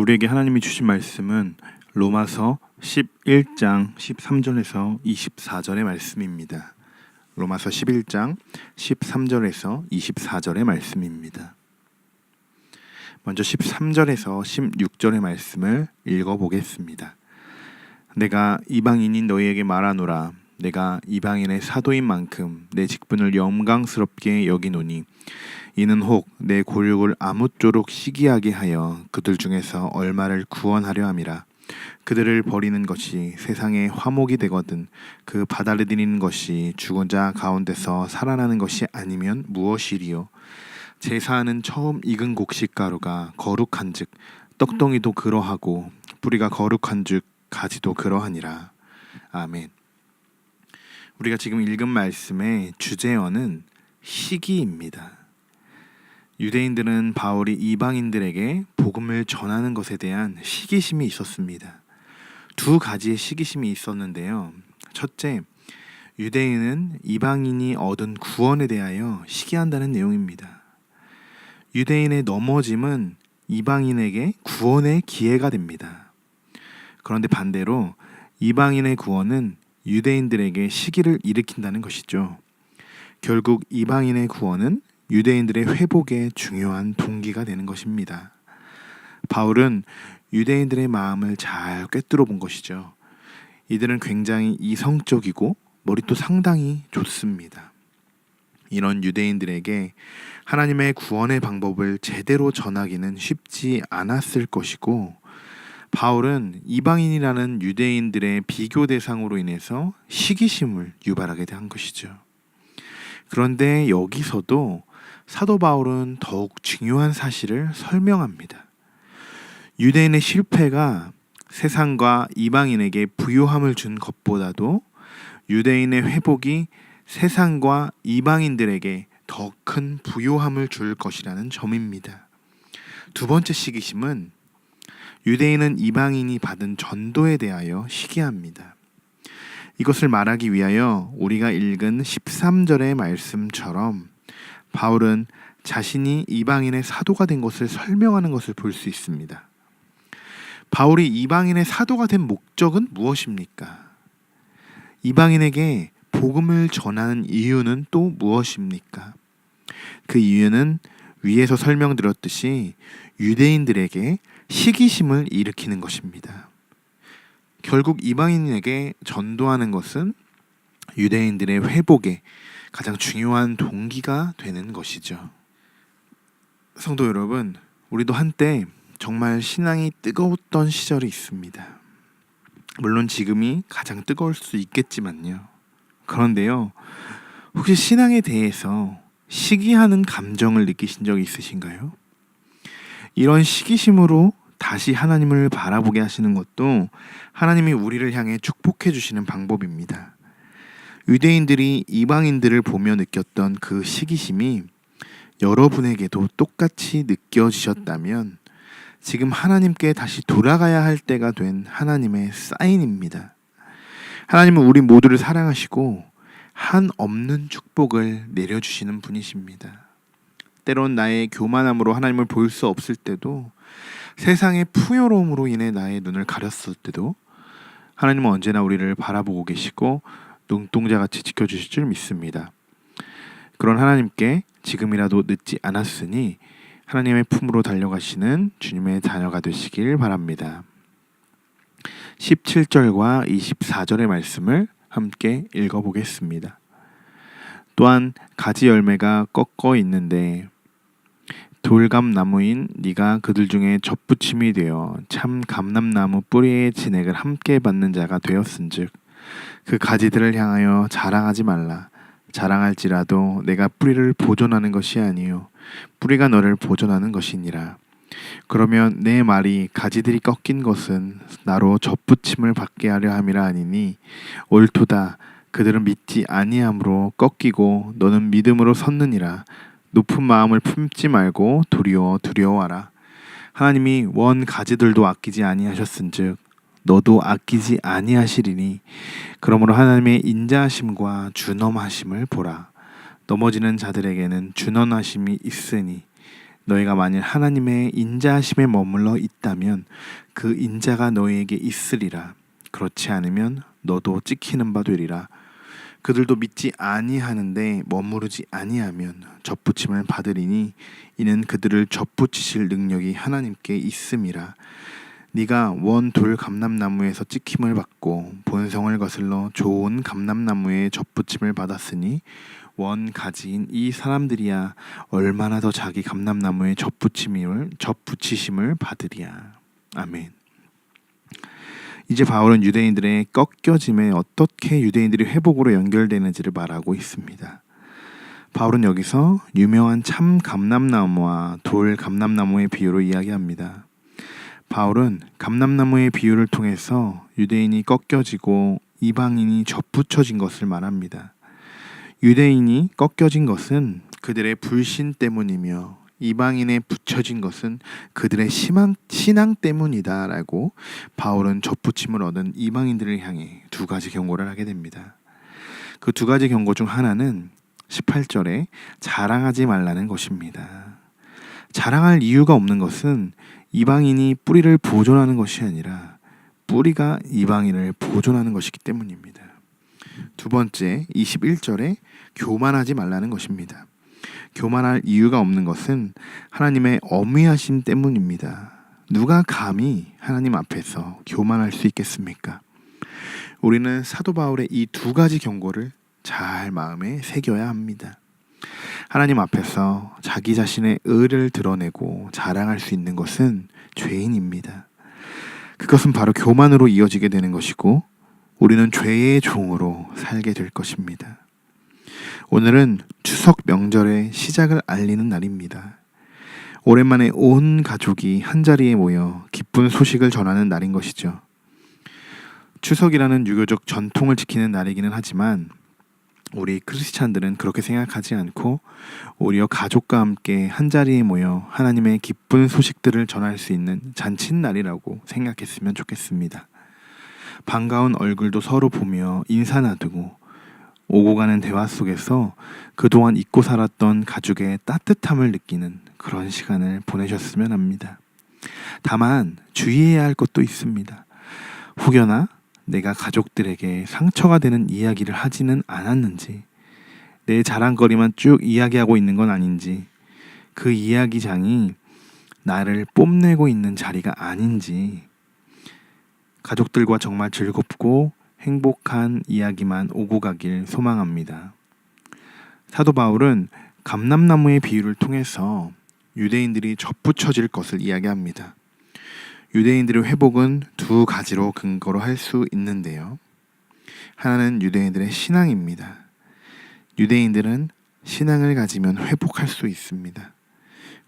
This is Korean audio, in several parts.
우리에게 하나님이 주신 말씀은 로마서 11장 13절에서 24절의 말씀입니다. 로마서 11장 13절에서 24절의 말씀입니다. 먼저 13절에서 16절의 말씀을 읽어 보겠습니다. 내가 이방인인 너희에게 말하노라 내가 이방인의 사도인 만큼 내 직분을 영광스럽게 여기노니 이는 혹내 골육을 아무쪼록 시기하게 하여 그들 중에서 얼마를 구원하려 함이라. 그들을 버리는 것이 세상의 화목이 되거든 그 바다를 드리는 것이 죽은 자 가운데서 살아나는 것이 아니면 무엇이리요? 제사하는 처음 익은 곡식 가루가 거룩한즉 떡덩이도 그러하고 뿌리가 거룩한즉 가지도 그러하니라. 아멘 우리가 지금 읽은 말씀의 주제어는 시기입니다. 유대인들은 바울이 이방인들에게 복음을 전하는 것에 대한 시기심이 있었습니다. 두 가지의 시기심이 있었는데요. 첫째, 유대인은 이방인이 얻은 구원에 대하여 시기한다는 내용입니다. 유대인의 넘어짐은 이방인에게 구원의 기회가 됩니다. 그런데 반대로 이방인의 구원은 유대인들에게 시기를 일으킨다는 것이죠. 결국 이방인의 구원은 유대인들의 회복에 중요한 동기가 되는 것입니다. 바울은 유대인들의 마음을 잘 꿰뚫어 본 것이죠. 이들은 굉장히 이성적이고 머리도 상당히 좋습니다. 이런 유대인들에게 하나님의 구원의 방법을 제대로 전하기는 쉽지 않았을 것이고 바울은 이방인이라는 유대인들의 비교 대상으로 인해서 시기심을 유발하게 된 것이죠. 그런데 여기서도 사도 바울은 더욱 중요한 사실을 설명합니다. 유대인의 실패가 세상과 이방인에게 부요함을 준 것보다도 유대인의 회복이 세상과 이방인들에게 더 큰 부요함을 줄 것이라는 점입니다. 두 번째 시기심은 유대인은 이방인이 받은 전도에 대하여 시기합니다. 이것을 말하기 위하여 우리가 읽은 13절의 말씀처럼 바울은 자신이 이방인의 사도가 된 것을 설명하는 것을 볼 수 있습니다. 바울이 이방인의 사도가 된 목적은 무엇입니까? 이방인에게 복음을 전하는 이유는 또 무엇입니까? 그 이유는 위에서 설명드렸듯이 유대인들에게 시기심을 일으키는 것입니다. 결국 이방인에게 전도하는 것은 유대인들의 회복에 가장 중요한 동기가 되는 것이죠. 성도 여러분, 우리도 한때 정말 신앙이 뜨거웠던 시절이 있습니다. 물론 지금이 가장 뜨거울 수 있겠지만요. 그런데요, 혹시 신앙에 대해서 시기하는 감정을 느끼신 적 있으신가요? 이런 시기심으로 다시 하나님을 바라보게 하시는 것도 하나님이 우리를 향해 축복해 주시는 방법입니다. 유대인들이 이방인들을 보며 느꼈던 그 시기심이 여러분에게도 똑같이 느껴지셨다면 지금 하나님께 다시 돌아가야 할 때가 된 하나님의 사인입니다. 하나님은 우리 모두를 사랑하시고 한 없는 축복을 내려주시는 분이십니다. 때론 나의 교만함으로 하나님을 볼 수 없을 때도 세상의 풍요로움으로 인해 나의 눈을 가렸을 때도 하나님은 언제나 우리를 바라보고 계시고 눈동자 같이 지켜주실 줄 믿습니다. 그런 하나님께 지금이라도 늦지 않았으니 하나님의 품으로 달려가시는 주님의 자녀가 되시길 바랍니다. 17절과 24절의 말씀을 함께 읽어보겠습니다. 또한 가지 열매가 꺾어 있는데 돌감나무인 네가 그들 중에 접붙임이 되어 참 감람나무 뿌리의 진액을 함께 받는 자가 되었은즉 그 가지들을 향하여 자랑하지 말라. 자랑할지라도 내가 뿌리를 보존하는 것이 아니요 뿌리가 너를 보존하는 것이니라. 그러면 내 말이 가지들이 꺾인 것은 나로 접붙임을 받게 하려 함이라 하니니 옳도다. 그들은 믿지 아니함으로 꺾이고 너는 믿음으로 섰느니라 높은 마음을 품지 말고 두려워 두려워하라. 하나님이 원 가지들도 아끼지 아니하셨은즉 너도 아끼지 아니하시리니 그러므로 하나님의 인자하심과 준엄하심을 보라. 넘어지는 자들에게는 준엄하심이 있으니 너희가 만일 하나님의 인자하심에 머물러 있다면 그 인자가 너희에게 있으리라. 그렇지 않으면 너도 찍히는 바 되리라. 그들도 믿지 아니하는데 머무르지 아니하면 접붙임을 받으리니 이는 그들을 접붙이실 능력이 하나님께 있음이라. 네가 원 돌 감람나무에서 찍힘을 받고 본성을 거슬러 좋은 감람나무에 접붙임을 받았으니 원 가지인 이 사람들이야 얼마나 더 자기 감람나무에 접붙임을 접붙이심을 받으리야. 아멘. 이제 바울은 유대인들의 꺾여짐에 어떻게 유대인들이 회복으로 연결되는지를 말하고 있습니다. 바울은 여기서 유명한 참 감람나무와 돌 감람나무의 비유로 이야기합니다. 바울은 감람나무의 비유를 통해서 유대인이 꺾여지고 이방인이 접붙여진 것을 말합니다. 유대인이 꺾여진 것은 그들의 불신 때문이며 이방인에 붙여진 것은 그들의 신앙, 신앙 때문이다라고 바울은 접붙임을 얻은 이방인들을 향해 두 가지 경고를 하게 됩니다. 그 두 가지 경고 중 하나는 18절에 자랑하지 말라는 것입니다. 자랑할 이유가 없는 것은 이방인이 뿌리를 보존하는 것이 아니라 뿌리가 이방인을 보존하는 것이기 때문입니다. 두 번째 21절에 교만하지 말라는 것입니다. 교만할 이유가 없는 것은 하나님의 어미하심 때문입니다. 누가 감히 하나님 앞에서 교만할 수 있겠습니까? 우리는 사도 바울의 이 두 가지 경고를 잘 마음에 새겨야 합니다. 하나님 앞에서 자기 자신의 의를 드러내고 자랑할 수 있는 것은 죄인입니다. 그것은 바로 교만으로 이어지게 되는 것이고 우리는 죄의 종으로 살게 될 것입니다. 오늘은 추석 명절의 시작을 알리는 날입니다. 오랜만에 온 가족이 한자리에 모여 기쁜 소식을 전하는 날인 것이죠. 추석이라는 유교적 전통을 지키는 날이기는 하지만 우리 크리스찬들은 그렇게 생각하지 않고 오히려 가족과 함께 한자리에 모여 하나님의 기쁜 소식들을 전할 수 있는 잔칫날이라고 생각했으면 좋겠습니다. 반가운 얼굴도 서로 보며 인사 나누고 오고 가는 대화 속에서 그동안 잊고 살았던 가족의 따뜻함을 느끼는 그런 시간을 보내셨으면 합니다. 다만 주의해야 할 것도 있습니다. 혹여나 내가 가족들에게 상처가 되는 이야기를 하지는 않았는지, 내 자랑거리만 쭉 이야기하고 있는 건 아닌지, 그 이야기장이 나를 뽐내고 있는 자리가 아닌지, 가족들과 정말 즐겁고 행복한 이야기만 오고 가길 소망합니다. 사도 바울은 감람나무의 비유를 통해서 유대인들이 접붙여질 것을 이야기합니다. 유대인들의 회복은 두 가지로 근거로 할 수 있는데요. 하나는 유대인들의 신앙입니다. 유대인들은 신앙을 가지면 회복할 수 있습니다.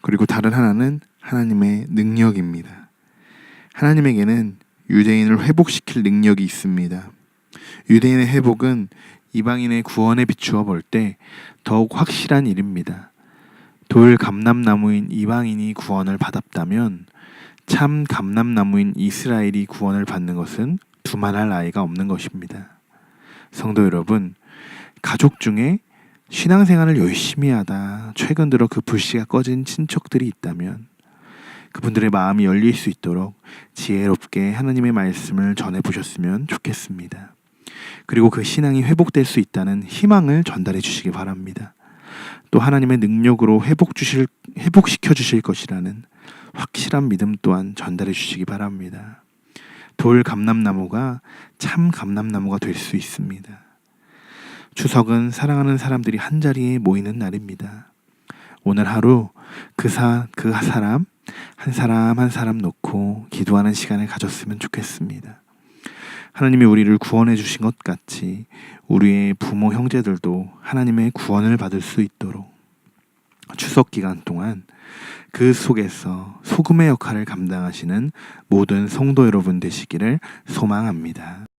그리고 다른 하나는 하나님의 능력입니다. 하나님에게는 유대인을 회복시킬 능력이 있습니다. 유대인의 회복은 이방인의 구원에 비추어 볼 때 더욱 확실한 일입니다. 돌 감람나무인 이방인이 구원을 받았다면 참 감람나무인 이스라엘이 구원을 받는 것은 두말할 나위가 없는 것입니다. 성도 여러분, 가족 중에 신앙생활을 열심히 하다 최근 들어 그 불씨가 꺼진 친척들이 있다면 그분들의 마음이 열릴 수 있도록 지혜롭게 하나님의 말씀을 전해 보셨으면 좋겠습니다. 그리고 그 신앙이 회복될 수 있다는 희망을 전달해 주시기 바랍니다. 또 하나님의 능력으로 회복 주실 회복시켜 주실 것이라는 확실한 믿음 또한 전달해 주시기 바랍니다. 돌 감람나무가 참 감람나무가 될 수 있습니다. 추석은 사랑하는 사람들이 한 자리에 모이는 날입니다. 오늘 하루 그, 사, 그 사람 한 사람 한 사람 놓고 기도하는 시간을 가졌으면 좋겠습니다. 하나님이 우리를 구원해 주신 것 같이 우리의 부모 형제들도 하나님의 구원을 받을 수 있도록 추석 기간 동안 그 속에서 소금의 역할을 감당하시는 모든 성도 여러분 되시기를 소망합니다.